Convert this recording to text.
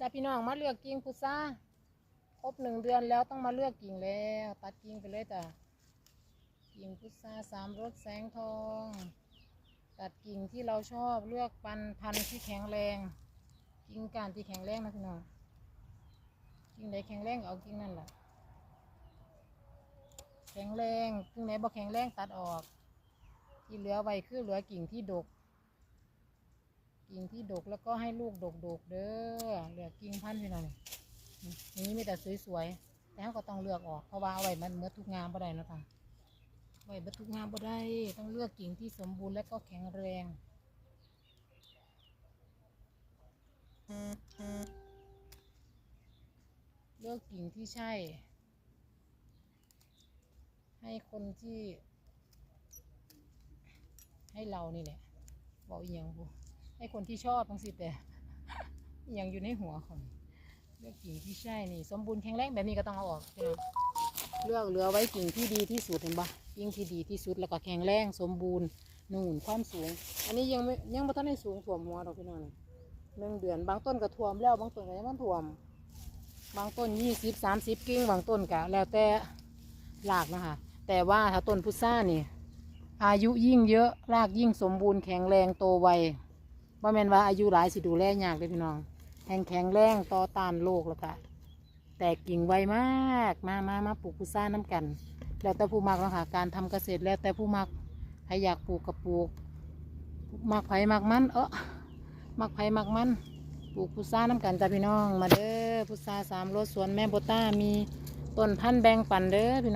จารย์พี่น้องมาเลือกกิ่งพุทราครบหนึ่งเดือนแล้วต้องมาเลือกกิ่งแล้ว ตัดกิ่งไปเลยจ้ะกิ่งพุทราสามรสแสงทอง ตัดกิ่งที่เราชอบเลือกปันพันธุ์ที่แข็งแรง กิ่งกานที่แข็งแรงนะพี่น้องกิ่งไหนแข็งแรงเอากิ่งนั่นแหละแข็งแรงกิ่งไหนบ่แข็งแรงตัดออก ที่เหลือไว้คือเหลือกิ่งที่ดก กิ่งที่ดกแล้วก็ให้ลูกดกดกเด้อเหลือกิ่งพันธุ์พี่น้องนี่นี่มีแต่สวยๆแต่เราก็ต้องเลือกออกเพราะว่าเอาไว้มันเมื่อทุกงามบ่ได้นะคะไว้เมื่อทุกงามบ่ได้ต้องเลือกกิ่งที่สมบูรณ์และก็แข็งแรงเลือกกิ่งที่ใช่ ให้คนที่ ให้เรานี่แหละบอกอีหยังบุ ให้คนที่ชอบทั้งสิแต่ยังอยู่ในหัวของเลือกกิ่งที่ใช่นี่ สมบูรณ์แข็งแรงแบบนี้ก็ต้องเอาออกเลือกเหลือไว้กิ่งที่ดีที่สุดเห็นปะกิ่งที่ดีที่สุดแล้วก็แข็งแรงสมบูรณ์นูนความสูง อันนี้ยังไม่ยังไม่ทันได้สูงถ่วมหัวดอกพี่น้องหนึ่งเดือนบางต้นก็ท่วมแล้วบางต้นก็ยังไม่ท่วม บางต้นยี่สิบสามสิบกิ่งบางต้นก็แล้วแต่รากนะคะแต่ว่าถ้าต้นพุทรานี่อายุยิ่งเยอะรากยิ่งสมบูรณ์แข็งแรงโตไว ว่าแม่นว่าอายุหลายสิดูแลยากเลยพี่น้องแข็งแข็งแรงต่อต้านโรคแล้วก็แตกกิ่งไวมากมามามาปลูกพุทราน้ำกัน แล้วแต่ผู้มักเนาะค่ะการทำเกษตรแล้วแต่ผู้มักใครอยากปลูกก็ปลูกมักไผ่มักมันเออมักไผ่มักมันปลูกพุทราน้ำกันจ้ะพี่น้อง มาเด้อพุทราสามรสสวนแม่โบต้ามีต้นพันธุ์แบงปันเด้อพี่น้อง